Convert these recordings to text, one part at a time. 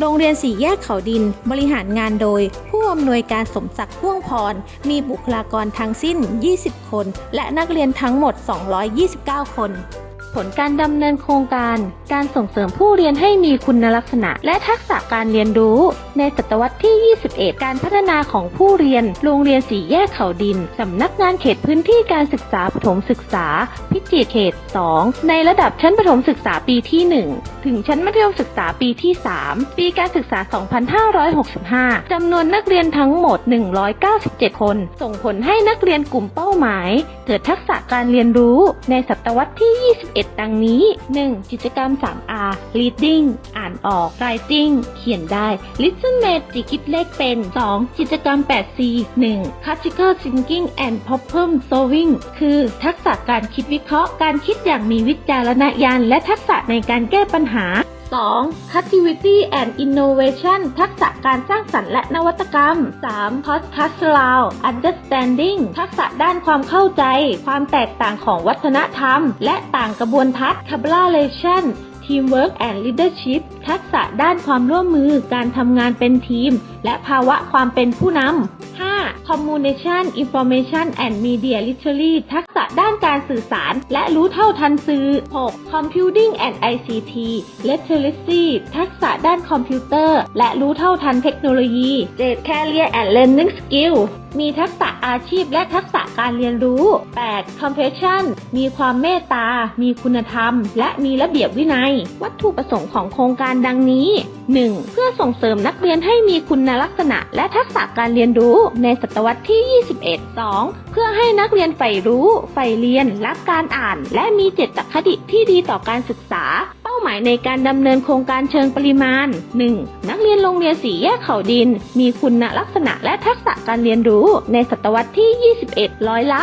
โรงเรียนสี่แยกเขาดิน บริหารงานโดย ผู้อำนวยการสมศักดิ์พ่วงพร มีบุคลากรทั้งสิ้น 20 คน และนักเรียนทั้งหมด 229 คน ผลการดำเนินโครงการ การส่งเสริมผู้เรียนให้มีคุณลักษณะ และทักษะการเรียนรู้ ในศตวรรษที่ 21 การพัฒนาของผู้เรียน โรงเรียนสีแยกเขาดิน สำนักงานเขตพื้นที่การศึกษาปฐมศึกษา พิจิตเขต 2 ในระดับชั้นประถมศึกษาปีที่ 1 ถึงชั้นมัธยมศึกษาปีที่ 3 ปีการศึกษา 2565 จำนวนนักเรียนทั้งหมด 197 คน ส่งผลให้นักเรียนกลุ่มเป้าหมาย เกิดทักษะการเรียนรู้ในศตวรรษที่ 21 ดังนี้ 1. กิจกรรม 3R reading อ่านออก writing เขียนได้ listen mate จิคิดเลขเป็น 2. กิจกรรม 8C 1. critical thinking and problem solving คือทักษะการคิดวิเคราะห์การคิดอย่างมีวิจารณญาณและทักษะในการแก้ปัญหา 2. Creativity and Innovation ทักษะการสร้างสรรค์และนวัตกรรม 3. Cross-cultural Understanding ทักษะด้านความเข้าใจ ความแตกต่างของวัฒนธรรม และต่างกระบวนทัศน์ Collaboration Teamwork and Leadership ทักษะด้านความร่วมมือ การทำงานเป็นทีม และภาวะความเป็นผู้นำ 5. Communication Information and Media Literacy ทักษะด้านการสื่อสาร และรู้เท่าทันสื่อ 6. Computing and ICT Literacy ทักษะด้านคอมพิวเตอร์ และรู้เท่าทันเทคโนโลยี 7. Career and Learning Skill มีทักษะอาชีพและทักษะการเรียนรู้ 8. Compassion มีความเมตตา มีคุณธรรม และมีระเบียบวินัย วัตถุประสงค์ของโครงการดังนี้ 1. เพื่อส่งเสริมนักเรียนให้มีคุณลักษณะและทักษะการเรียนรู้ในศตวรรษที่ 21 2. เพื่อให้นักเรียนใฝ่รู้ ใฝ่เรียน รักการอ่าน และมีเจตคติที่ดีต่อการศึกษาเป้า หมายในการดำเนินโครงการเชิงปริมาณ 1. นักเรียนโรงเรียนสีแยกเขาดิน มีคุณลักษณะและทักษะการเรียนรู้ ในศตวรรษที่ 21 ร้อยละ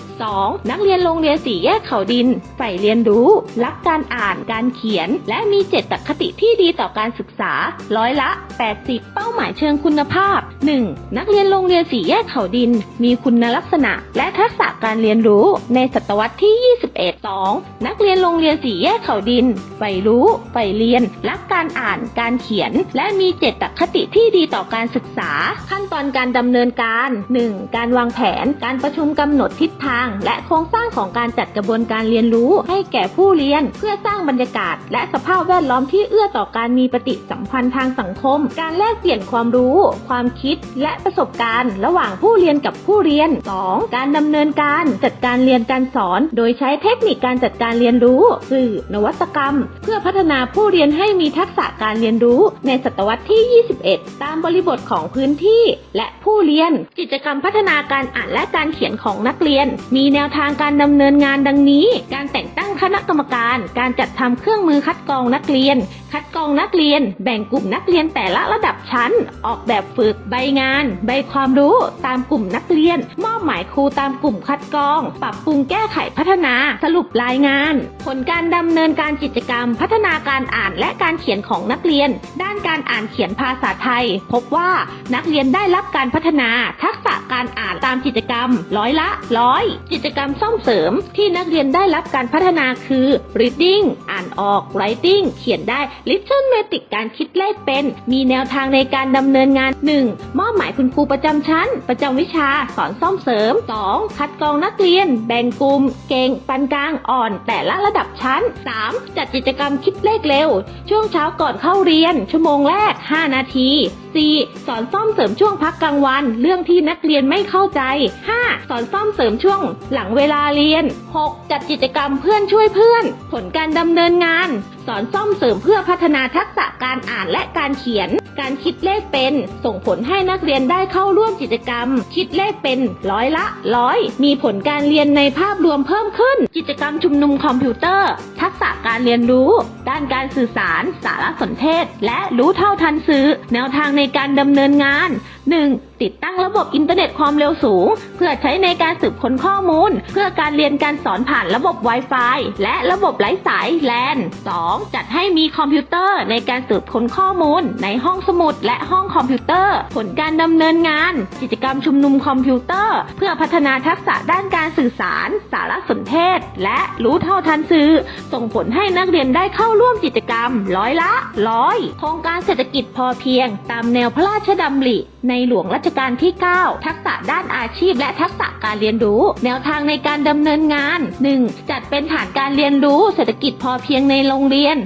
82นักเรียนโรงเรียนสีแยกเขาดินใฝ่เรียนรู้ รักการอ่านการเขียน และมีเจตคติที่ดีต่อการศึกษา ร้อยละ 80 เป้าหมายเชิงคุณภาพ 1. นักเรียนโรงเรียนสีแยกเขาดิน มีคุณลักษณะ และทักษะการเรียนรู้ ในศตวรรษที่ 21 2. นักเรียนโรงเรียนสีแยกเขาดิน ใฝ่รู้ใฝ่เรียน รักการอ่านการเขียน และมีเจตคติที่ดีต่อการศึกษา ขั้นตอนการดำเนินการ 1. การวางแผน การประชุมกำหนดทิศทาง และโครงสร้างของการจัดกระบวนการเรียนรู้ ให้แก่ผู้เรียน เพื่อสร้างบรรยากาศ และสภาพแวดล้อมที่เอื้อต่อการมีปฏิสัมพันธ์ทางสังคม การแลกเปลี่ยนความรู้ ความคิด และประสบการณ์ ระหว่างผู้เรียนกับผู้เรียน 2. การดำเนินการจัดการเรียนการสอน โดยใช้เทคนิคการจัดการเรียนรู้ สื่อนวัตกรรมเพื่อพัฒนาผู้เรียนให้มีทักษะการเรียนรู้ในศตวรรษที่ 21 ตามบริบทของพื้นที่และผู้เรียน กิจกรรมพัฒนาการอ่านและการเขียนของนักเรียน มีแนวทางการดำเนินงานดังนี้ การแต่งตั้งคณะกรรมการ การจัดทำเครื่องมือคัดกรองนักเรียน คัดกรองนักเรียน แบ่งกลุ่มนักเรียนแต่ละระดับชั้น ออกแบบฝึกใบงาน ใบความรู้ตามกลุ่มนักเรียน มอบหมายครูตามกลุ่มคัดกรอง ปรับปรุงแก้ไขพัฒนา สรุปรายงาน ผลการดำเนินการกิจกรรม พัฒนาการอ่านและการเขียนของนักเรียน ด้านการอ่านเขียนภาษาไทย พบว่านักเรียนได้รับการพัฒนา ทักษะการอ่านตามกิจกรรม ร้อยละร้อยกิจกรรมซ่อมเสริมที่นักเรียนได้รับการพัฒนาคือ reading อ่านออก writing เขียนได้ arithmetic การคิดเลขเป็น มีแนวทางในการดำเนินงาน 1. มอบหมายคุณครูประจำชั้น ประจำวิชา สอนซ่อมเสริม 2. คัดกรองนักเรียน แบ่งกลุ่ม เก่ง ปานกลาง อ่อน แต่ละระดับชั้น 3. จัดกิจกรรมคิดเลขเร็ว ช่วงเช้าก่อนเข้าเรียน ชั่วโมงแรก 5 นาที 4. สอนซ่อมเสริมช่วงพักกลางวัน เรื่องที่นักเรียนไม่เข้าใจ 5. สอนซ่อมเสริมช่วงหลังเวลาเรียน 6. จัดกิจกรรมเพื่อนช่วยเพื่อน ผลการดำเนินงานสอนซ่อมเสริมเพื่อพัฒนาทักษะการอ่านและการเขียน การคิดเลขเป็น ส่งผลให้นักเรียนได้เข้าร่วมกิจกรรม คิดเลขเป็นร้อยละร้อยมีผลการเรียนในภาพรวมเพิ่มขึ้น กิจกรรมชุมนุมคอมพิวเตอร์ ทักษะการเรียนรู้ ด้านการสื่อสาร สารสนเทศ และรู้เท่าทันสื่อ แนวทางในการดำเนินงาน 1. ติดตั้งระบบอินเทอร์เน็ตความเร็วสูง เพื่อใช้ในการสืบค้นข้อมูล เพื่อการเรียนการสอนผ่านระบบ Wi-Fi และระบบไร้สาย LAN 2. จัดให้มีคอมพิวเตอร์ในการสืบค้นข้อมูล ในห้องสมุดและห้องคอมพิวเตอร์ ผลการดำเนินงาน กิจกรรมชุมนุมคอมพิวเตอร์ เพื่อพัฒนาทักษะด้านการสื่อสาร สารสนเทศ และรู้เท่าทันสื่อ ส่งผลให้นักเรียนได้เข้าร่วมกิจกรรม ร้อยละร้อยโครงการเศรษฐกิจพอเพียง ตามแนวพระราชดำริ ในหลวงรัชกาลที่ 9 ทักษะด้านอาชีพและทักษะการเรียนรู้ แนวทางในการดำเนินงาน 1. จัด เป็นฐานการเรียนรู้เศรษฐกิจพอเพียงในโรงเรียน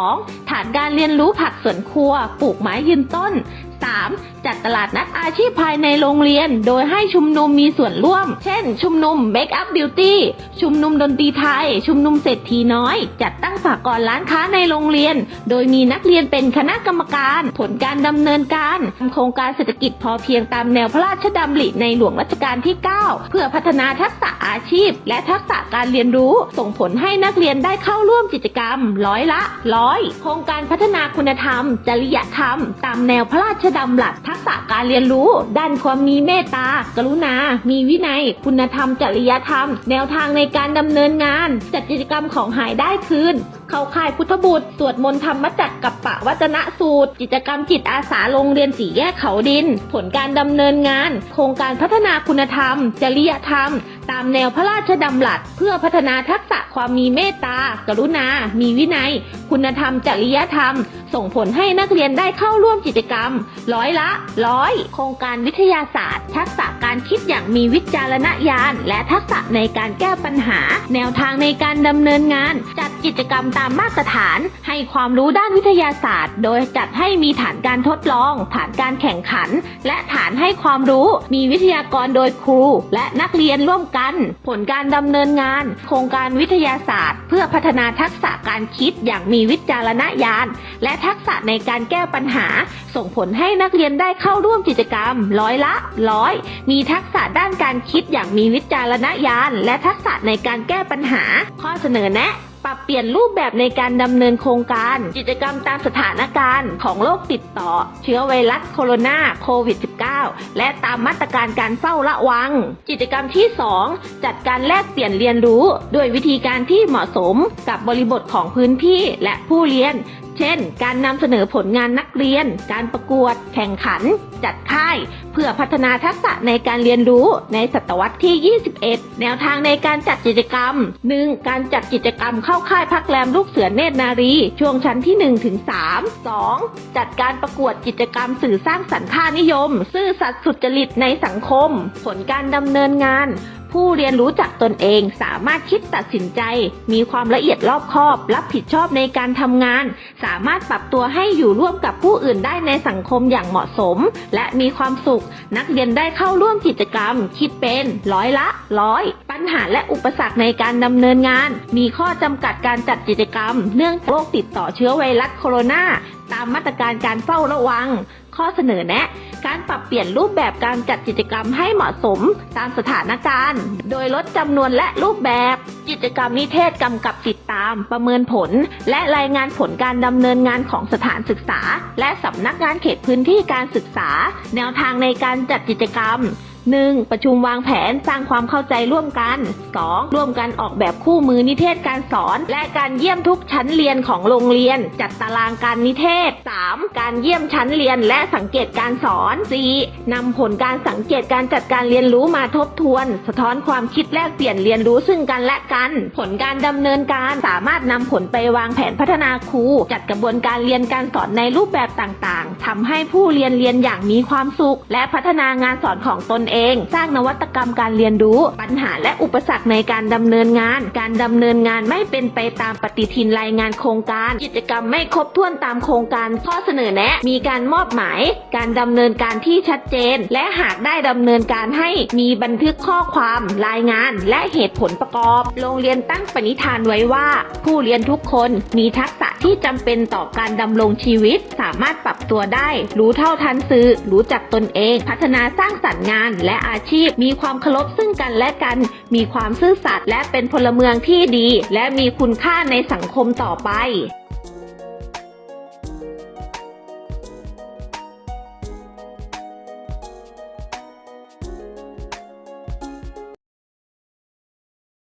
2. ฐานการเรียนรู้ผักสวนครัว ปลูกไม้ยืนต้น 3. จัดตลาดนัดอาชีพภายในโรงเรียน โดยให้ชุมนุมมีส่วนร่วม เช่น ชุมนุม Make Up Beauty ชุมนุมดนตรีไทย ชุมนุมเศรษฐีน้อย จัดตั้งสากลร้านค้าในโรงเรียน โดยมีนักเรียนเป็นคณะกรรมการ ผลการดำเนินการโครงการเศรษฐกิจพอเพียงตามแนวพระราชดำริในหลวงรัชกาลที่ 9 เพื่อพัฒนาทักษะอาชีพ และทักษะการเรียนรู้ ส่งผลให้นักเรียนได้เข้าร่วมกิจกรรม ร้อยละร้อยโครงการพัฒนาคุณธรรม จริยธรรม ตามแนวพระราชดำรัสทักษะการเรียนรู้ ด้านความมีเมตตา กรุณา มีวินัย คุณธรรม จริยธรรม แนวทางในการดำเนินงาน จัดกิจกรรมของหายได้คืน เข้าค่ายพุทธบุตร สวดมนต์ธรรมจักกับปะวัจนะสูตร กิจกรรมจิตอาสาโรงเรียนสีแยกเขาดิน ผลการดำเนินงาน โครงการพัฒนาคุณธรรม จริยธรรม ตามแนวพระราชดำรัส เพื่อพัฒนาทักษะความมีเมตตา กรุณา มีวินัย คุณธรรม จริยธรรมส่งผลให้นักเรียนได้เข้าร่วมกิจกรรม ร้อยละร้อยโครงการวิทยาศาสตร์ ทักษะการคิดอย่างมีวิจารณญาณ และทักษะในการแก้ปัญหา แนวทางในการดำเนินงาน จัดกิจกรรมตามมาตรฐาน ให้ความรู้ด้านวิทยาศาสตร์ โดยจัดให้มีฐานการทดลอง ฐานการแข่งขัน และฐานให้ความรู้มีวิทยากรโดยครู และนักเรียนร่วมกัน ผลการดำเนินงาน โครงการวิทยาศาสตร์ เพื่อพัฒนาทักษะการคิดอย่างมีวิจารณญาณ และทักษะในการแก้ปัญหา ส่งผลให้นักเรียนได้เข้าร่วมกิจกรรม ร้อยละร้อย มีทักษะด้านการคิดอย่างมีวิจารณญาณ และทักษะในการแก้ปัญหา ข้อเสนอแนะปรับเปลี่ยนรูปแบบในการดำเนินโครงการ กิจกรรมตามสถานการณ์ของโรคติดต่อ เชื้อไวรัสโคโรนาโควิด -19 และตามมาตรการการเฝ้าระวัง กิจกรรมที่ 2 จัดการแลกเปลี่ยนเรียนรู้ ด้วยวิธีการที่เหมาะสมกับบริบทของพื้นที่และผู้เรียน เช่น การนำเสนอผลงานนักเรียน การประกวด แข่งขัน จัดค่าย เพื่อพัฒนาทักษะในการเรียนรู้ในศตวรรษที่ 21 แนวทางในการจัดกิจกรรม 1. การจัดกิจกรรมเข้าค่ายพักแรมลูกเสือเนตรนารี ช่วงชั้นที่ 1 ถึง 3 2. จัดการประกวดกิจกรรมสื่อสร้างสรรค่านิยม ซื่อสัตย์สุจริตในสังคม ผลการดำเนินงาน ผู้เรียนรู้จักตนเองสามารถคิดตัดสินใจ มีความละเอียดรอบคอบ รับผิดชอบในการทำงาน สามารถปรับตัวให้อยู่ร่วมกับผู้อื่นได้ในสังคมอย่างเหมาะสม และมีความสุข นักเรียนได้เข้าร่วมกิจกรรม คิดเป็นร้อยละร้อยปัญหาและอุปสรรคในการดำเนินงาน มีข้อจำกัดการจัดกิจกรรม เนื่องโรคติดต่อเชื้อไวรัสโคโรนาตามมาตรการการเฝ้าระวัง ข้อเสนอแนะ การปรับเปลี่ยนรูปแบบการจัดกิจกรรมให้เหมาะสมตามสถานการณ์ โดยลดจำนวนและรูปแบบ กิจกรรมนิเทศกำกับติดตาม ประเมินผล และรายงานผลการดำเนินงานของสถานศึกษา และสำนักงานเขตพื้นที่การศึกษา แนวทางในการจัดกิจกรรม 1. ประชุมวางแผนสร้างความเข้าใจร่วมกัน 2. ร่วมกันออกแบบคู่มือนิเทศการสอน และการเยี่ยมทุกชั้นเรียนของโรงเรียน จัดตารางการนิเทศ 3. การเยี่ยมชั้นเรียนและสังเกตการสอน 4. นำผลการสังเกตการจัดการเรียนรู้มาทบทวน สะท้อนความคิดแลกเปลี่ยนเรียนรู้ซึ่งกันและกัน ผลการดำเนินการสามารถนำผลไปวางแผนพัฒนาครู จัดกระบวนการเรียนการสอนในรูปแบบต่างๆทำให้ผู้เรียนเรียนอย่างมีความสุข และพัฒนางานสอนของตนเองสร้างนวัตกรรมการเรียนรู้ ปัญหาและอุปสรรคในการดำเนินงาน การดำเนินงานไม่เป็นไปตามปฏิทินรายงานโครงการ กิจกรรมไม่ครบถ้วนตามโครงการ ข้อเสนอแนะ มีการมอบหมาย การดำเนินการที่ชัดเจน และหากได้ดำเนินการให้มีบันทึกข้อความรายงาน และเหตุผลประกอบ โรงเรียนตั้งปณิธานไว้ว่า ผู้เรียนทุกคนมีทักษะที่จำเป็นต่อการดำรงชีวิต สามารถปรับตัวได้ รู้เท่าทันสื่อรู้จักตนเอง พัฒนาสร้างสรรค์งานและอาชีพ มีความเคารพซึ่งกันและกัน มีความซื่อสัตย์และเป็นพลเมืองที่ดี และมีคุณค่าในสังคมต่อไป